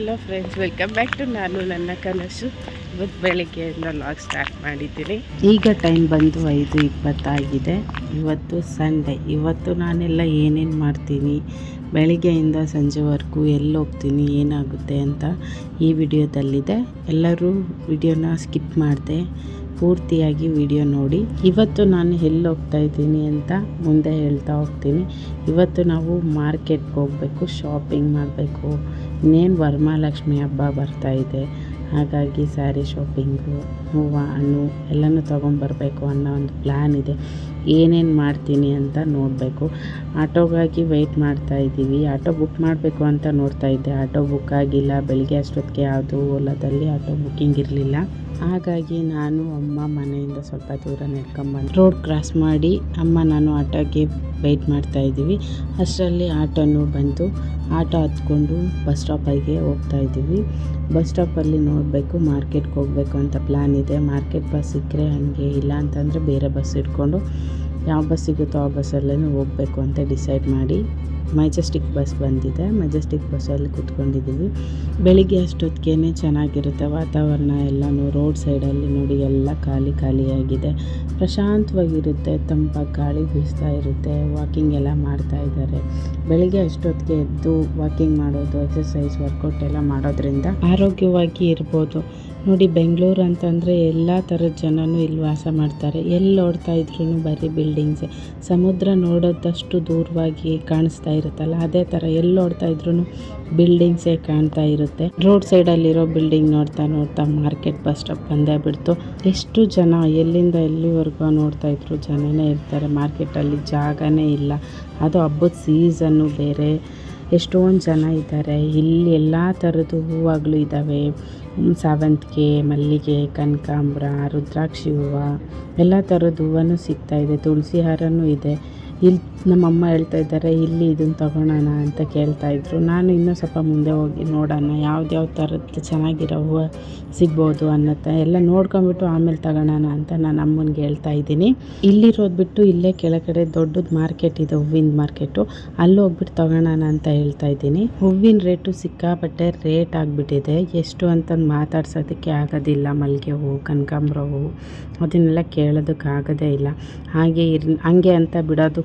Hello friends welcome back to ನಾನು ನನ್ನ ಕನಸು. ಇವತ್ತು ಬೆಳಿಗ್ಗೆಯಿಂದ ಲಾಗ್ ಸ್ಟಾರ್ಟ್ ಮಾಡಿದ್ದೀನಿ. ಈಗ ಟೈಮ್ ಬಂದು ಐದು ಇಪ್ಪತ್ತಾಗಿದೆ. ಇವತ್ತು ಸಂಡೇ ಇವತ್ತು ನಾನೆಲ್ಲ ಏನೇನು ಮಾಡ್ತೀನಿ? ಬೆಳಿಗ್ಗೆಯಿಂದ ಸಂಜೆವರೆಗೂ ಎಲ್ಲಿ ಹೋಗ್ತೀನಿ ಏನಾಗುತ್ತೆ ಅಂತ ಈ ವಿಡಿಯೋದಲ್ಲಿದೆ ಎಲ್ಲರೂ ವಿಡಿಯೋನ ಸ್ಕಿಪ್ ಮಾಡಿದೆ. ಪೂರ್ತಿಯಾಗಿ ವಿಡಿಯೋ ನೋಡಿ. ಇವತ್ತು ನಾನು ಎಲ್ಲಿ ಹೋಗ್ತಾ ಇದ್ದೀನಿ ಅಂತ ಮುಂದೆ ಹೇಳ್ತಾ ಹೋಗ್ತೀನಿ. ಇವತ್ತು ನಾವು ಮಾರ್ಕೆಟ್ಗೆ ಹೋಗಬೇಕು ಶಾಪಿಂಗ್ ಮಾಡಬೇಕು. ಇನ್ನೇನು ವರಮಹಾಲಕ್ಷ್ಮಿ ಹಬ್ಬ ಬರ್ತಾ ಇದೆ. ಹಾಗಾಗಿ ಸ್ಯಾರಿ ಶಾಪಿಂಗು ಹೂವು, ಹಣ್ಣು ಎಲ್ಲನೂ ತೊಗೊಂಬರ್ಬೇಕು ಅನ್ನೋ ಒಂದು ಪ್ಲ್ಯಾನ್ ಇದೆ. ಏನೇನು ಮಾಡ್ತೀನಿ ಅಂತ ನೋಡಬೇಕು. ಆಟೋಗಾಗಿ ವೆಯ್ಟ್ ಮಾಡ್ತಾ ಇದ್ದೀವಿ. ಆಟೋ ಬುಕ್ ಮಾಡಬೇಕು ಅಂತ ನೋಡ್ತಾ ಇದ್ದೆ. ಆಟೋ ಬುಕ್ ಆಗಿಲ್ಲ. ಬೆಳಿಗ್ಗೆ ಅಷ್ಟೊತ್ತಿಗೆ ಯಾವುದು ಓಲಾದಲ್ಲಿ ಆಟೋ ಬುಕ್ಕಿಂಗ್ ಇರಲಿಲ್ಲ. ಹಾಗಾಗಿ ನಾನು ಅಮ್ಮ ಮನೆಯಿಂದ ಸ್ವಲ್ಪ ದೂರ ನಡ್ಕೊಂಬಂದು ರೋಡ್ ಕ್ರಾಸ್ ಮಾಡಿ ಅಮ್ಮ ನಾನು ಆಟೋಗೆ ವೆಯ್ಟ್ ಮಾಡ್ತಾ ಇದ್ದೀವಿ. ಅಷ್ಟರಲ್ಲಿ ಆಟೋನು ಬಂತು ಆಟೋ ಹತ್ಕೊಂಡು ಬಸ್ ಸ್ಟಾಪಿಗೆ ಹೋಗ್ತಾ ಇದ್ದೀವಿ. ಬಸ್ ಸ್ಟಾಪಲ್ಲಿ ನೋಡಬೇಕು ಮಾರ್ಕೆಟ್ಗೆ ಹೋಗಬೇಕು ಅಂತ ಪ್ಲ್ಯಾನ್ ಇದೆ. ಮಾರ್ಕೆಟ್ ಬಸ್ ಸಿಕ್ಕರೆ ಹಾಗೆ ಇಲ್ಲ ಅಂತಂದರೆ ಬೇರೆ ಬಸ್ ಇಟ್ಕೊಂಡು ಯಾವ ಬಸ್ ಸಿಗುತ್ತೋ ಆ ಬಸ್ಸಲ್ಲೇ ಹೋಗಬೇಕು ಅಂತ ಡಿಸೈಡ್ ಮಾಡಿ ಮೆಜೆಸ್ಟಿಕ್ ಬಸ್ ಬಂದಿದೆ. ಮೆಜೆಸ್ಟಿಕ್ ಬಸ್ಸಲ್ಲಿ ಕೂತ್ಕೊಂಡಿದ್ದೀವಿ ಬೆಳಿಗ್ಗೆ ಅಷ್ಟೊತ್ತಿಗೆ ಚೆನ್ನಾಗಿರುತ್ತೆ. ವಾತಾವರಣ ಎಲ್ಲನೂ ರೋಡ್ ಸೈಡಲ್ಲಿ ನೋಡಿ ಎಲ್ಲ ಖಾಲಿ ಖಾಲಿಯಾಗಿದೆ. ಪ್ರಶಾಂತವಾಗಿರುತ್ತೆ. ತಂಪಾಗಿ ಗಾಳಿ ಬೀಸ್ತಾ ಇರುತ್ತೆ. ವಾಕಿಂಗ್ ಎಲ್ಲ ಮಾಡ್ತಾ ಇದ್ದಾರೆ. ಬೆಳಿಗ್ಗೆ ಅಷ್ಟೊತ್ತಿಗೆ ಎದ್ದು ವಾಕಿಂಗ್ ಮಾಡೋದು ಎಕ್ಸಸೈಸ್ ವರ್ಕೌಟ್ ಎಲ್ಲ ಮಾಡೋದ್ರಿಂದ ಆರೋಗ್ಯವಾಗಿ ಇರ್ಬೋದು. ನೋಡಿ ಬೆಂಗಳೂರು ಅಂತಂದರೆ ಎಲ್ಲ ಥರದ ಜನನೂ ಇಲ್ಲಿ ವಾಸ ಮಾಡ್ತಾರೆ. ಎಲ್ಲಿ ನೋಡ್ತಾ ಇದ್ರೂ ಬರೀ ಬಿಲ್ಡಿಂಗ್ಸೆ ಸಮುದ್ರ ನೋಡೋದಷ್ಟು ದೂರವಾಗಿ ಕಾಣಿಸ್ತಾ ಇರುತ್ತಲ್ಲ, ಅದೇ ಥರ ಎಲ್ಲಿ ನೋಡ್ತಾ ಇದ್ರೂ ಬಿಲ್ಡಿಂಗ್ಸೇ ಕಾಣ್ತಾ ಇರುತ್ತೆ. ರೋಡ್ ಸೈಡಲ್ಲಿರೋ ಬಿಲ್ಡಿಂಗ್ ನೋಡ್ತಾ ನೋಡ್ತಾ ಮಾರ್ಕೆಟ್ ಬಸ್ ಸ್ಟಾಪ್ ಬಂದೇ ಬಿಡ್ತು. ಎಷ್ಟು ಜನ ಎಲ್ಲಿಂದ ಎಲ್ಲಿವರೆಗೂ ನೋಡ್ತಾ ಇದ್ರು ಜನನೇ ಇರ್ತಾರೆ. ಮಾರ್ಕೆಟಲ್ಲಿ ಜಾಗನೇ ಇಲ್ಲ. ಅದು ಹಬ್ಬದ ಸೀಸನ್ನು ಬೇರೆ. ಎಷ್ಟೊಂದು ಜನ ಇದ್ದಾರೆ. ಇಲ್ಲಿ ಎಲ್ಲ ಥರದ್ದು ಹೂವುಗಳು ಇದ್ದಾವೆ. ಸಾವಂತಿಗೆ, ಮಲ್ಲಿಗೆ, ಕನಕಾಂಬ್ರ, ರುದ್ರಾಕ್ಷಿ ಹೂವು, ಎಲ್ಲ ಥರದ ಸಿಗ್ತಾ ಇದೆ. ತುಳಸಿ ಹಾರನೂ ಇದೆ. ಇಲ್ಲಿ ನಮ್ಮಮ್ಮ ಹೇಳ್ತಾ ಇದ್ದಾರೆ, ಇಲ್ಲಿ ಇದನ್ನು ತಗೊಳ್ಳೋಣ ಅಂತ ಕೇಳ್ತಾ ಇದ್ರು. ನಾನು ಇನ್ನೂ ಸ್ವಲ್ಪ ಮುಂದೆ ಹೋಗಿ ನೋಡೋಣ ಯಾವ್ದ್ಯಾವ ಥರದ್ದು ಚೆನ್ನಾಗಿರೋ ಹೂವು ಸಿಗ್ಬೋದು ಅನ್ನತ್ತೆ. ಎಲ್ಲ ನೋಡ್ಕೊಂಬಿಟ್ಟು ಆಮೇಲೆ ತಗೊಳ್ಳೋಣ ಅಂತ ನಾನು ಅಮ್ಮನಿಗೆ ಹೇಳ್ತಾ ಇದ್ದೀನಿ. ಇಲ್ಲಿರೋದು ಬಿಟ್ಟು ಇಲ್ಲೇ ಕೆಳಗಡೆ ದೊಡ್ಡದು ಮಾರ್ಕೆಟ್ ಇದೆ, ಹೂವಿನ ಮಾರ್ಕೆಟು. ಅಲ್ಲಿ ಹೋಗ್ಬಿಟ್ಟು ತಗೊಳ್ಳೋಣ ಅಂತ ಹೇಳ್ತಾ ಇದ್ದೀನಿ. ಹೂವಿನ ರೇಟು ಸಿಕ್ಕಾಪಟ್ಟೆ ರೇಟ್ ಆಗಿಬಿಟ್ಟಿದೆ. ಎಷ್ಟು ಅಂತಂದು ಮಾತಾಡ್ಸೋದಕ್ಕೆ ಆಗೋದಿಲ್ಲ. ಮಲ್ಲಿಗೆ ಹೂವು ಕನಕಾಂಬ್ರ ಹೂವು ಅದನ್ನೆಲ್ಲ ಕೇಳೋದಕ್ಕೆ ಆಗೋದೇ ಇಲ್ಲ. ಹಾಗೆ ಇರ್, ಹಂಗೆ ಅಂತ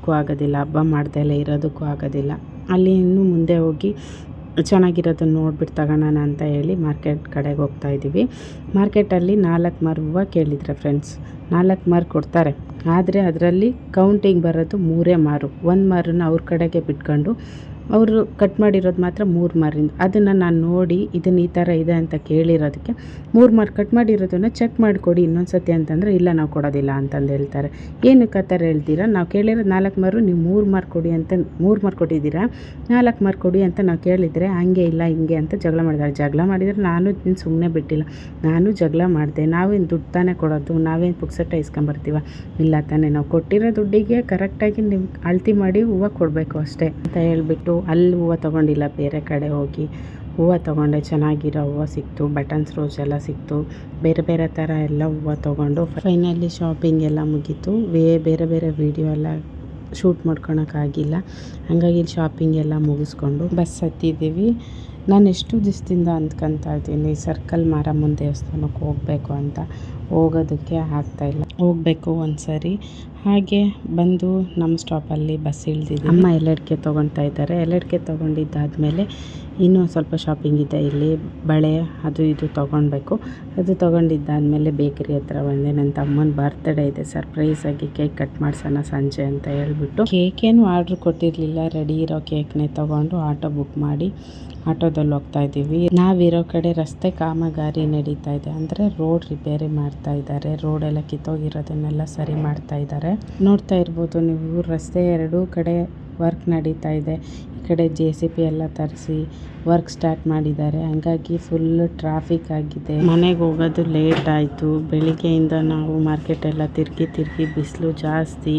ಬಿಡೋದಕ್ಕೂ ಆಗೋದಿಲ್ಲ, ಹಬ್ಬ ಮಾಡ್ದೆ ಇರೋದಕ್ಕೂ ಆಗೋದಿಲ್ಲ. ಅಲ್ಲಿ ಇನ್ನೂ ಮುಂದೆ ಹೋಗಿ ಚೆನ್ನಾಗಿರೋದನ್ನ ನೋಡ್ಬಿಟ್ಟು ತಗೊಳ್ಳೋಣ ಅಂತ ಹೇಳಿ ಮಾರ್ಕೆಟ್ ಕಡೆಗೆ ಹೋಗ್ತಾ ಇದ್ದೀವಿ. ಮಾರ್ಕೆಟಲ್ಲಿ ನಾಲ್ಕು ಮಾರು ಹೂವು ಕೇಳಿದ್ರೆ ಫ್ರೆಂಡ್ಸ್ ನಾಲ್ಕು ಮಾರು ಕೊಡ್ತಾರೆ. ಆದರೆ ಅದರಲ್ಲಿ ಕೌಂಟಿಂಗ್ ಬರೋದು ಮೂರೇ ಮಾರು. ಒಂದು ಮಾರನ್ನ ಅವ್ರ ಕಡೆಗೆ ಬಿಟ್ಕೊಂಡು ಅವರು ಕಟ್ ಮಾಡಿರೋದು ಮಾತ್ರ ಮೂರು ಮಾರಿಂದ. ಅದನ್ನು ನಾನು ನೋಡಿ ಇದನ್ನು ಈ ಥರ ಇದೆ ಅಂತ ಕೇಳಿರೋದಕ್ಕೆ ಮೂರು ಮಾರು ಕಟ್ ಮಾಡಿರೋದನ್ನು ಚೆಕ್ ಮಾಡಿಕೊಡಿ ಇನ್ನೊಂದು ಸತಿ ಅಂತಂದರೆ ಇಲ್ಲ ನಾವು ಕೊಡೋದಿಲ್ಲ ಅಂತಂದು ಹೇಳ್ತಾರೆ. ಏನಕ್ಕೆ ಆ ಥರ ಹೇಳ್ತೀರಾ? ನಾವು ಕೇಳಿರೋದು ನಾಲ್ಕು ಮಾರು, ನೀವು ಮೂರು ಮಾರು ಕೊಡಿ ಅಂತ ಮೂರು ಮಾರು ಕೊಟ್ಟಿದ್ದೀರಾ? ನಾಲ್ಕು ಮಾರು ಕೊಡಿ ಅಂತ ನಾವು ಕೇಳಿದರೆ ಹಂಗೆ ಇಲ್ಲ, ಹಿಂಗೆ ಅಂತ ಜಗಳ ಮಾಡಿದ್ದಾರೆ ಜಗಳ ಮಾಡಿದರೆ ನಾನು ಸುಮ್ಮನೆ ಬಿಟ್ಟಿಲ್ಲ. ನಾನು ಜಗಳ ಮಾಡಿದೆ. ನಾವೇನು ದುಡ್ಡು ತಾನೇ ಕೊಡೋದು? ನಾವೇನು ಪುಕ್ಸಟ್ಟ ಇಸ್ಕೊಂಬರ್ತೀವ? ಇಲ್ಲ ತಾನೇ. ನಾವು ಕೊಟ್ಟಿರೋ ದುಡ್ಡಿಗೆ ಕರೆಕ್ಟಾಗಿ ನಿಮ್ಗೆ ಅಳತಿ ಮಾಡಿ ಹೂವು ಕೊಡಬೇಕು ಅಷ್ಟೇ ಅಂತ ಹೇಳ್ಬಿಟ್ಟು ಅಲ್ಲಿ ಹೂವು ತೊಗೊಂಡಿಲ್ಲ, ಬೇರೆ ಕಡೆ ಹೋಗಿ ಹೂವು ತೊಗೊಂಡೆ, ಚೆನ್ನಾಗಿರೋ ಹೂವು ಸಿಕ್ತು ಬಟನ್ಸ್ ರೋಸ್ ಎಲ್ಲ ಸಿಕ್ತು, ಬೇರೆ ಬೇರೆ ಥರ ಎಲ್ಲ ಹೂವು ತೊಗೊಂಡು ಫೈನಲಿ ಶಾಪಿಂಗ್ ಎಲ್ಲ ಮುಗೀತು. ವೇ, ಬೇರೆ ಬೇರೆ ವೀಡಿಯೋ ಎಲ್ಲ ಶೂಟ್ ಮಾಡ್ಕೊಳಕ್ಕಾಗಿಲ್ಲ ಹಾಗಾಗಿ ಶಾಪಿಂಗ್ ಎಲ್ಲ ಮುಗಿಸ್ಕೊಂಡು ಬಸ್ ಹತ್ತಿದ್ದೀವಿ. ನಾನು ಎಷ್ಟು ದಿವಸದಿಂದ ಅಂದ್ಕೊತಾ ಇದ್ದೀನಿ ಸರ್ಕಲ್ ಮಾರಮ್ಮನ ದೇವಸ್ಥಾನಕ್ಕೆ ಹೋಗಬೇಕು ಅಂತ. ಹೋಗೋದಕ್ಕೆ ಆಗ್ತಾಯಿಲ್ಲ ಹೋಗಬೇಕು ಒಂದು ಸರಿ ಹಾಗೆ ಬಂದು ನಮ್ಮ ಸ್ಟಾಪಲ್ಲಿ ಬಸ್ ಇಳ್ದಿದ್ದು ಅಮ್ಮ ಎಲ್ಲಡಿಕೆ ತೊಗೊಳ್ತಾ ಇದ್ದಾರೆ. ಎಲ್ಲಡಿಕೆ ತೊಗೊಂಡಿದ್ದಾದಮೇಲೆ ಇನ್ನೂ ಸ್ವಲ್ಪ ಶಾಪಿಂಗ್ ಇದೆ. ಇಲ್ಲಿ ಬಳೆ ಅದು ಇದು ತೊಗೊಳ್ಬೇಕು. ಅದು ತೊಗೊಂಡಿದ್ದಾದಮೇಲೆ ಬೇಕರಿ ಹತ್ರ ಬಂದೆ. ನನ್ನ ತಮ್ಮನ ಬರ್ತ್ಡೇ ಇದೆ. ಸರ್ಪ್ರೈಸಾಗಿ ಕೇಕ್ ಕಟ್ ಮಾಡ್ಸೋಣ ಸಂಜೆ ಅಂತ ಹೇಳ್ಬಿಟ್ಟು. ಕೇಕೇನು ಆರ್ಡ್ರ್ ಕೊಟ್ಟಿರಲಿಲ್ಲ. ರೆಡಿ ಇರೋ ಕೇಕ್ನೇ ತೊಗೊಂಡು ಆಟೋ ಬುಕ್ ಮಾಡಿ ಆಟೋದಲ್ಲಿ ಹೋಗ್ತಾ ಇದ್ದೀವಿ. ನಾವಿರೋ ಕಡೆ ರಸ್ತೆ ಕಾಮಗಾರಿ ನಡೀತಾ ಇದೆ. ಅಂದರೆ ರೋಡ್ ರಿಪೇರಿ ಮಾಡ್ತಾ ಇದ್ದಾರೆ. ರೋಡೆಲ್ಲ ಕಿತ್ತೋಗಿರೋದನ್ನೆಲ್ಲ ಸರಿ ಮಾಡ್ತಾ ಇದ್ದಾರೆ. ನೋಡ್ತಾ ಇರ್ಬೋದು ನೀವು. ರಸ್ತೆ ಎರಡು ಕಡೆ ವರ್ಕ್ ನಡೀತಾ ಇದೆ. ಈ ಕಡೆ ಜೆ ಸಿ ಪಿ ಎಲ್ಲ ತರಿಸಿ ವರ್ಕ್ ಸ್ಟಾರ್ಟ್ ಮಾಡಿದ್ದಾರೆ. ಹಂಗಾಗಿ ಫುಲ್ ಟ್ರಾಫಿಕ್ ಆಗಿದೆ. ಮನೆಗೆ ಹೋಗೋದು ಲೇಟ್ ಆಯಿತು. ಬೆಳಿಗ್ಗೆಯಿಂದ ನಾವು ಮಾರ್ಕೆಟ್ ಎಲ್ಲ ತಿರುಗಿ ತಿರುಗಿ ಬಿಸಿಲು ಜಾಸ್ತಿ.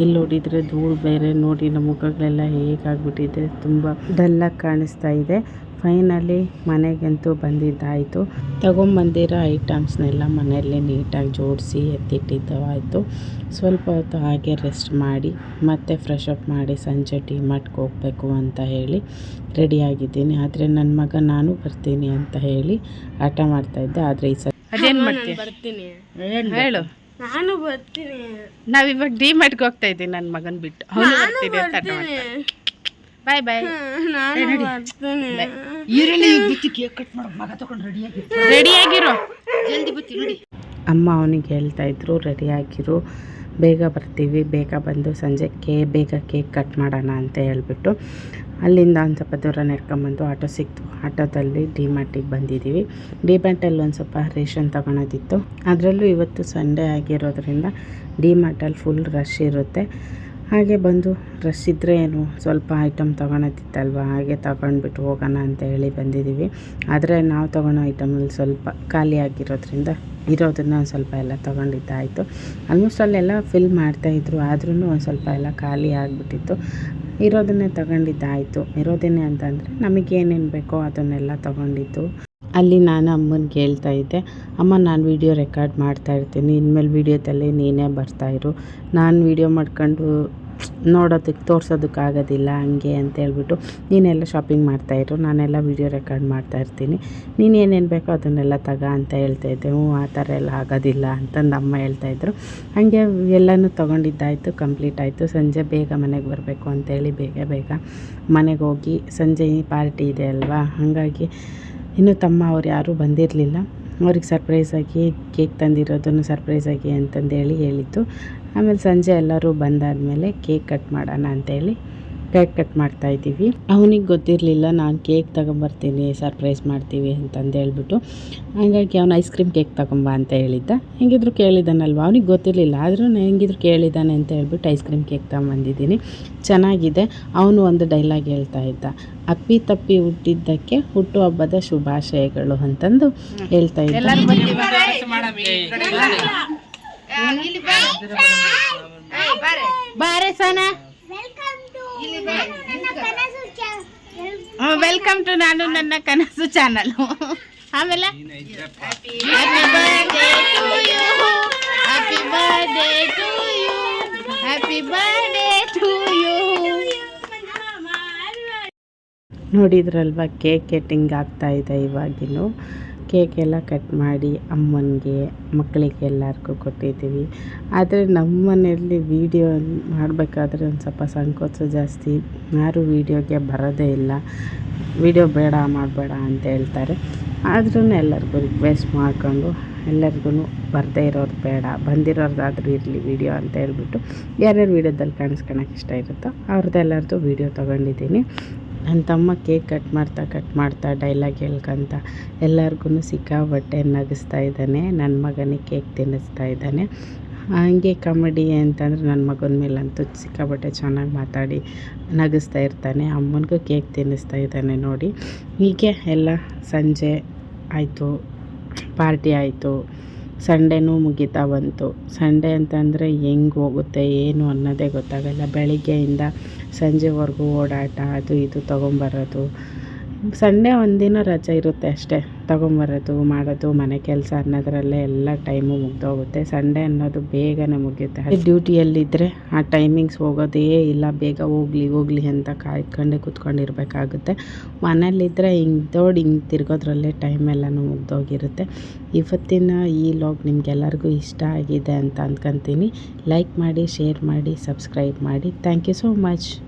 ಇಲ್ಲಿ ನೋಡಿದರೆ ಧೂಳು ಬೇರೆ ನೋಡಿ, ನಮ್ಮ ಮುಖಗಳೆಲ್ಲ ಹೇಗಾಗ್ಬಿಟ್ಟಿದೆ. ತುಂಬ ಡಲ್ಲಾಗಿ ಕಾಣಿಸ್ತಾ ಇದೆ. ಫೈನಲಿ ಮನೆಗಂತೂ ಬಂದಿದ್ದಾಯಿತು. ತಗೊಂಬಂದಿರೋ ಐಟಮ್ಸ್ನೆಲ್ಲ ಮನೆಯಲ್ಲೇ ನೀಟಾಗಿ ಜೋಡಿಸಿ ಎತ್ತಿಟ್ಟಿದ್ದವಾಯಿತು. ಸ್ವಲ್ಪ ಹೊತ್ತು ಹಾಗೆ ರೆಸ್ಟ್ ಮಾಡಿ ಮತ್ತೆ ಫ್ರೆಶ್ ಅಪ್ ಮಾಡಿ ಸಂಜೆ ಟೀ ಮಾಡ್ಗೆ ಹೋಗಬೇಕು ಅಂತ ಹೇಳಿ ರೆಡಿಯಾಗಿದ್ದೀನಿ ಆದರೆ ನನ್ನ ಮಗ ನಾನು ಬರ್ತೀನಿ ಅಂತ ಹೇಳಿ ಹಠ ಮಾಡ್ತಾಯಿದ್ದೆ ಆದರೆ ಈ ಸಲ ಅದೇನು ಮಾಡ್ತೀನಿ ಬರ್ತೀನಿ. ಹೇಳು. ನಾನು ಬರ್ತೀನಿ. ನಾವಿವಾಗ ಡಿ ಮಾರ್ಟ್ಗೆ ಹೋಗ್ತಾ ಇದ್ದೀನಿ ನನ್ನ ಮಗನ ಬಿಟ್ಟು. ಅವನು ಬರ್ತೀನಿ ಅಂತ ಬಾಯ್ ಬಾಯ್ ಜಲ್ದಿ ಬರ್ತೀನಿ ರೆಡಿಯಾಗಿರೋ ಅಮ್ಮ ಅವನಿಗೆ ಹೇಳ್ತಾ ಇದ್ರು ರೆಡಿಯಾಗಿರು ಬೇಗ ಬರ್ತೀವಿ ಬೇಗ ಬಂದು ಸಂಜೆ ಕೇ ಬೇಗ ಕೇಕ್ ಕಟ್ ಮಾಡೋಣ ಅಂತ ಹೇಳ್ಬಿಟ್ಟು ಅಲ್ಲಿಂದ ಒಂದು ಸ್ವಲ್ಪ ದೂರ ನಡ್ಕೊಂಬಂದು ಆಟೋ ಸಿಕ್ತು. ಆಟೋದಲ್ಲಿ ಡಿ ಮಾರ್ಟಿಗೆ ಬಂದಿದ್ದೀವಿ ಡಿ ಮಾರ್ಟಲ್ಲಿ ಒಂದು ಸ್ವಲ್ಪ ರೇಷನ್ ತೊಗೊಳೋದಿತ್ತು. ಅದರಲ್ಲೂ ಇವತ್ತು ಸಂಡೇ ಆಗಿರೋದ್ರಿಂದ ಡಿ ಮಾರ್ಟಲ್ಲಿ ಫುಲ್ ರಶ್ ಇರುತ್ತೆ. ಹಾಗೆ ಬಂದು ರಶ್ ಇದ್ದರೆ ಏನು ಸ್ವಲ್ಪ ಐಟಮ್ ತೊಗೊಳೋದಿತ್ತಲ್ವ? ಹಾಗೆ ತಗೊಂಡ್ಬಿಟ್ಟು ಹೋಗೋಣ ಅಂತ ಹೇಳಿ ಬಂದಿದ್ದೀವಿ ಆದರೆ ನಾವು ತೊಗೊಳೋ ಐಟಮಲ್ಲಿ ಸ್ವಲ್ಪ ಖಾಲಿ ಆಗಿರೋದ್ರಿಂದ ಇರೋದನ್ನ ಒಂದು ಸ್ವಲ್ಪ ಎಲ್ಲ ತೊಗೊಂಡಿದ್ದಾಯಿತು. ಆಲ್ಮೋಸ್ಟ್ ಅಲ್ಲೆಲ್ಲ ಫಿಲ್ ಮಾಡ್ತಾಯಿದ್ರು ಆದ್ರೂ ಒಂದು ಸ್ವಲ್ಪ ಎಲ್ಲ ಖಾಲಿ ಆಗಿಬಿಟ್ಟಿತ್ತು. ಇರೋದನ್ನೇ ತಗೊಂಡಿದ್ದಾಯಿತು. ಇರೋದೇನೆ ಅಂತಂದರೆ ನಮಗೇನೇನು ಬೇಕೋ ಅದನ್ನೆಲ್ಲ ತೊಗೊಂಡಿದ್ದು. ಅಲ್ಲಿ ನಾನು ಅಮ್ಮನ ಕೇಳ್ತಾ ಇದ್ದೆ, ಅಮ್ಮ ನಾನು ವೀಡಿಯೋ ರೆಕಾರ್ಡ್ ಮಾಡ್ತಾ ಇರ್ತೀನಿ, ಇನ್ಮೇಲೆ ವೀಡಿಯೋದಲ್ಲಿ ನೀನೇ ಬರ್ತಾಯಿರು ನಾನು ವೀಡಿಯೋ ಮಾಡ್ಕೊಂಡು ನೋಡೋದಕ್ಕೆ ತೋರ್ಸೋದಕ್ಕಾಗೋದಿಲ್ಲ ಹಂಗೆ ಅಂತ ಹೇಳ್ಬಿಟ್ಟು ನೀನೆಲ್ಲ ಶಾಪಿಂಗ್ ಮಾಡ್ತಾಯಿರು ನಾನೆಲ್ಲ ವೀಡಿಯೋ ರೆಕಾರ್ಡ್ ಮಾಡ್ತಾ ಇರ್ತೀನಿ. ನೀನು ಏನೇನು ಬೇಕೋ ಅದನ್ನೆಲ್ಲ ತಗ ಅಂತ ಹೇಳ್ತಾ ಇದ್ದೆ. ಹ್ಞೂ, ಆ ಥರ ಎಲ್ಲ ಆಗೋದಿಲ್ಲ, ಅಂತಂದು ಅಮ್ಮ ಹೇಳ್ತಾಯಿದ್ರು ಹಾಗೆ ಎಲ್ಲನೂ ತೊಗೊಂಡಿದ್ದಾಯಿತು ಕಂಪ್ಲೀಟ್ ಆಯಿತು. ಸಂಜೆ ಬೇಗ ಮನೆಗೆ ಬರಬೇಕು ಅಂತೇಳಿ ಬೇಗ ಬೇಗ ಮನೆಗೆ ಹೋಗಿ ಸಂಜೆ ಪಾರ್ಟಿ ಇದೆ ಅಲ್ವಾ? ಹಾಗಾಗಿ ಇನ್ನು ತಮ್ಮ ಅವ್ರು ಯಾರೂ ಬಂದಿರಲಿಲ್ಲ. ಅವ್ರಿಗೆ ಸರ್ಪ್ರೈಸಾಗಿ ಕೇಕ್ ತಂದಿರೋದನ್ನು ಸರ್ಪ್ರೈಸಾಗಿ ಅಂತಂದೇಳಿ ಹೇಳಿತ್ತು ಆಮೇಲೆ ಸಂಜೆ ಎಲ್ಲರೂ ಬಂದಾದಮೇಲೆ ಕೇಕ್ ಕಟ್ ಮಾಡೋಣ ಅಂತೇಳಿ ಕೇಕ್ ಕಟ್ ಮಾಡ್ತಾ ಇದ್ದೀವಿ. ಅವನಿಗೆ ಗೊತ್ತಿರಲಿಲ್ಲ ನಾನು ಕೇಕ್ ತಗೊಂಬರ್ತೀನಿ ಸರ್ಪ್ರೈಸ್ ಮಾಡ್ತೀವಿ ಅಂತಂದು ಹೇಳ್ಬಿಟ್ಟು. ಹಾಗಾಗಿ ಅವನು ಐಸ್ ಕ್ರೀಮ್ ಕೇಕ್ ತಗೊಂಬ ಅಂತ ಹೇಳಿದ್ದ. ಹೆಂಗಿದ್ರು ಕೇಳಿದ್ದಾನಲ್ವ ಅವನಿಗೆ ಗೊತ್ತಿರಲಿಲ್ಲ ಆದರೂ ಹೆಂಗಿದ್ರು ಕೇಳಿದ್ದಾನೆ ಅಂತ ಹೇಳ್ಬಿಟ್ಟು ಐಸ್ ಕ್ರೀಮ್ ಕೇಕ್ ತಗೊಂಬಂದಿದ್ದೀನಿ. ಚೆನ್ನಾಗಿದೆ ಅವನು ಒಂದು ಡೈಲಾಗ್ ಹೇಳ್ತಾ ಇದ್ದ. ಅಪ್ಪಿ ತಪ್ಪಿ ಹುಟ್ಟಿದ್ದಕ್ಕೆ ಹುಟ್ಟುಹಬ್ಬದ ಶುಭಾಶಯಗಳು ಅಂತಂದು ಹೇಳ್ತಾ ಇದ್ದ. ಬಾರೆ ಸನ. ವೆಲ್ಕಮ್ ಟು ನಾನು ನನ್ನ ಕನಸು ಚಾನಲ್ ಆಮೇಲೆ? Happy birthday to you happy birthday to you happy birthday to you ನೋಡಿದ್ರಲ್ವ cake cutting ಆಗ್ತಾ ಇದೆ ಇವಾಗಿನ್ನು. ಕೇಕ್ ಎಲ್ಲ ಕಟ್ ಮಾಡಿ ಅಮ್ಮನಿಗೆ, ಮಕ್ಕಳಿಗೆ ಎಲ್ಲರಿಗೂ ಕೊಟ್ಟಿದ್ದೀವಿ. ಆದರೆ ನಮ್ಮ ಮನೆಯಲ್ಲಿ ವೀಡಿಯೋ ಮಾಡಬೇಕಾದ್ರೆ ಒಂದು ಸ್ವಲ್ಪ ಸಂಕೋಚ ಜಾಸ್ತಿ. ಯಾರೂ ವೀಡಿಯೋಗೆ ಬರೋದೇ ಇಲ್ಲ. ವೀಡಿಯೋ ಬೇಡ, ಮಾಡಬೇಡ ಅಂತ ಹೇಳ್ತಾರೆ. ಆದ್ರೂ ಎಲ್ಲರಿಗೂ ರಿಕ್ವೆಸ್ಟ್ ಮಾಡಿಕೊಂಡು ಎಲ್ಲರಿಗೂ ಬರದೇ ಇರೋರು ಬೇಡ. ಬಂದಿರೋರ್ದಾದ್ರೂ ಇರಲಿ ವೀಡಿಯೋ ಅಂತ ಹೇಳ್ಬಿಟ್ಟು, ಯಾರ್ಯಾರು ವೀಡಿಯೋದಲ್ಲಿ ಕಾಣಿಸ್ಕೊಳಕ್ಕೆ ಇಷ್ಟ ಇರುತ್ತೋ ಅವ್ರದ್ದೆಲ್ಲರದ್ದು ವೀಡಿಯೋ ತೊಗೊಂಡಿದ್ದೀನಿ. ನನ್ನ ತಮ್ಮ ಕೇಕ್ ಕಟ್ ಮಾಡ್ತಾ ಕಟ್ ಮಾಡ್ತಾ ಡೈಲಾಗ್ ಹೇಳ್ಕೊಂತ ಎಲ್ಲರಿಗೂ ಸಿಕ್ಕಾಬಟ್ಟೆ ನಗಿಸ್ತಾ ಇದ್ದಾನೆ ನನ್ನ ಮಗನಿಗೆ ಕೇಕ್ ತಿನ್ನಿಸ್ತಾ ಇದ್ದಾನೆ. ಹಾಗೆ ಕಾಮಿಡಿ ಅಂತಂದ್ರೆ ನನ್ನ ಮಗನ ಮೇಲಂತೂ ಸಿಕ್ಕಾಪಟ್ಟೆ ಚೆನ್ನಾಗಿ ಮಾತಾಡಿ ನಗಿಸ್ತಾ ಇರ್ತಾನೆ, ಅಮ್ಮನಿಗೂ ಕೇಕ್ ತಿನ್ನಿಸ್ತಾ ಇದ್ದಾನೆ ನೋಡಿ. ಹೀಗೆ ಎಲ್ಲ ಸಂಜೆ ಆಯಿತು ಪಾರ್ಟಿ ಆಯಿತು. ಸಂಡೇನೂ ಮುಗಿತಾ ಬಂತು. ಸಂಡೇ ಅಂತಂದರೆ ಹೆಂಗೆ ಹೋಗುತ್ತೆ, ಏನು ಅನ್ನೋದೇ ಗೊತ್ತಾಗಲ್ಲ. ಬೆಳಗ್ಗೆಯಿಂದ ಸಂಜೆವರೆಗೂ ಓಡಾಟ, ಅದು ಇದು ತೊಗೊಂಬರೋದು. ಸಂಡೇ ಒಂದಿನ ರಜೆ ಇರುತ್ತೆ ಅಷ್ಟೇ. ತಗೊಂಬರೋದು, ಮಾಡೋದು, ಮನೆ ಕೆಲಸ ಅನ್ನೋದ್ರಲ್ಲೇ ಎಲ್ಲ ಟೈಮು ಮುಗ್ದೋಗುತ್ತೆ. ಸಂಡೇ ಅನ್ನೋದು ಬೇಗನೆ ಮುಗಿಯುತ್ತೆ. ಡ್ಯೂಟಿಯಲ್ಲಿದ್ದರೆ ಆ ಟೈಮಿಂಗ್ಸ್ ಹೋಗೋದೇ ಇಲ್ಲ. ಬೇಗ ಹೋಗ್ಲಿ ಹೋಗ್ಲಿ ಅಂತ ಕಾಯ್ಕೊಂಡೆ ಕೂತ್ಕೊಂಡಿರ್ಬೇಕಾಗುತ್ತೆ. ಮನೇಲಿದ್ದರೆ ಹಿಂಗೆ ದೋಡಿ ಹಿಂಗೆ ತಿರ್ಗೋದ್ರಲ್ಲೇ ಟೈಮ್ ಎಲ್ಲನೂ ಮುಗ್ದೋಗಿರುತ್ತೆ. ಇವತ್ತಿನ ಈ ಲಾಗ್ ನಿಮ್ಗೆಲ್ಲರಿಗೂ ಇಷ್ಟ ಆಗಿದೆ ಅಂತ ಅಂದ್ಕೊತೀನಿ. ಲೈಕ್ ಮಾಡಿ, ಶೇರ್ ಮಾಡಿ, ಸಬ್ಸ್ಕ್ರೈಬ್ ಮಾಡಿ. Thank you so much.